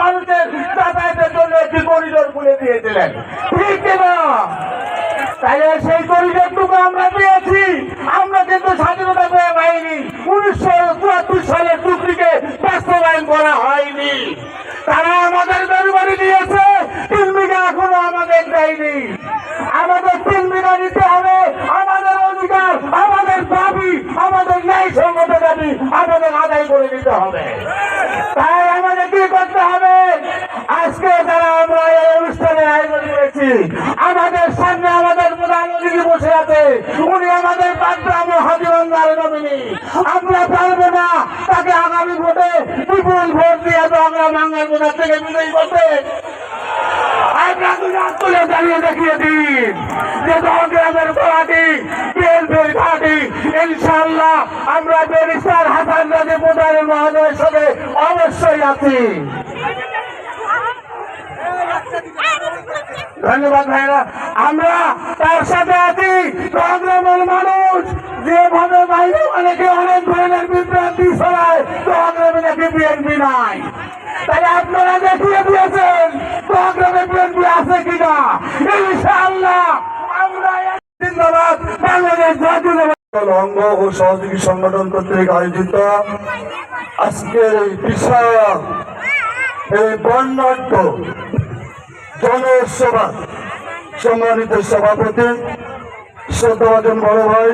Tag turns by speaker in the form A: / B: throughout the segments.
A: মানুষের যাতায়াতের জন্য একটি করিডোর খুলে দিয়েছিলেন। ঠিক না তাই সেই করিডোরটুকু আমরা পেয়েছি। আমরা কিন্তু স্বাধীনতা পেয়ে পাইনি। উনিশশো চুয়াত্তর সালের চুক্তিকে বাস্তবায়ন করা হয়নি। তারা আমাদের দরবারি দিয়েছে। তিন বিঘা এখনও আমাদের দেয়নি। আমাদের তিন বিঘা নিতে হবে। আমাদের অধিকার, আমাদের দাবি, আমাদের ন্যায় সঙ্গত দাবি আমাদের আদায় করে নিতে হবে। আমাদের সামনে আমাদের প্রধান অতিথি বসে আছে। উনি আমাদের নমিনি। আমরা পারব না। তাকে আগামী ভোটে বিপুল ভোট দিয়ে আমরা বাংলার প্রধান থেকে বিজয়ী করতে। আমরা দেখিয়ে যে আমরা ব্যারিস্টার হাসান রাজে প্রধানের অবশ্যই আছি। ধন্যবাদ ভাইরা। আমরা তার সাথে আছি সংগ্রামের মানুষ। যেভাবে বাইরে অনেকে অনেক ধরনের বিভ্রান্তি ছড়ায় সংগ্রামে নাকি বিএনপি নাই। তাহলে আপনারা দেখিয়ে দিয়েছেন সংগ্রামে বিএনপি আছে কিনা। ইনশাআল্লাহ আমরা জিন্দাবাদ, বাংলাদেশ জাতীয়
B: অঙ্গ ও সহযোগী সংগঠন কর্তৃক আয়োজিত আজকের এই বিশাল, এই বর্ণাঢ্য সম্মানিত সভাপতি, শ্রদ্ধাভাজন বড় ভাই,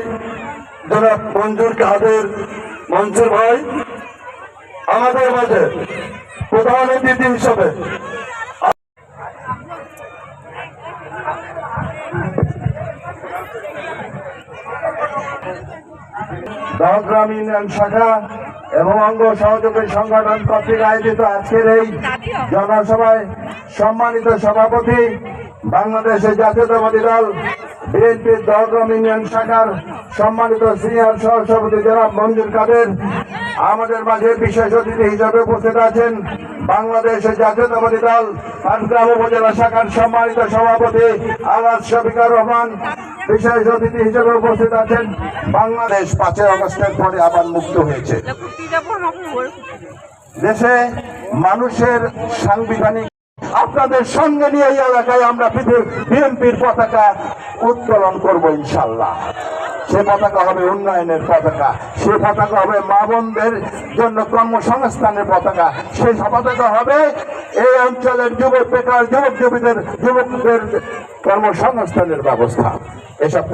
B: জনাব মঞ্জুর কাদের মঞ্জুর ভাই, আমাদের মাঝে প্রধান অতিথি হিসাবে ইউনিয়ন শাখা এবং অঙ্গ সহযোগী সংগঠন কর্তৃক আয়োজিত আজকের এই জনসভায় সম্মানিত সভাপতি বাংলাদেশের জাতীয়তাবাদী দল, বিএনপির দলগ্রাম ইউনিয়ন শাখার সম্মানিত সিনিয়র সহসভাপতি জনাব মঞ্জুর কাদের আমাদের মাঝে বিশেষ অতিথি হিসেবে উপস্থিত আছেন বাংলাদেশের জাতীয়তাবাদী দল পাটগ্রাম উপজেলা শাখার সম্মানিত সভাপতি আলাদ শফিকার রহমান। বিশেষ অতিথি হিসেবে উপস্থিত আছেন বাংলাদেশ পাঁচই আগস্টের পরে আবার মুক্ত হয়েছে। দেশে মানুষের সাংবিধানিক আপনাদের সঙ্গে নিয়ে এই এলাকায় আমরা বিএনপির পতাকা উত্তোলন করব ইনশাল্লাহ। সে পতাকা হবে উন্নয়নের পতাকা। সে পতাকা হবে মা বোনদের জন্য কর্মসংস্থানের পতাকা। সে পতাকা হবে এই অঞ্চলের যুবক বেকার যুবক যুবীদের যুবকদের কর্মসংস্থানের ব্যবস্থা। এসব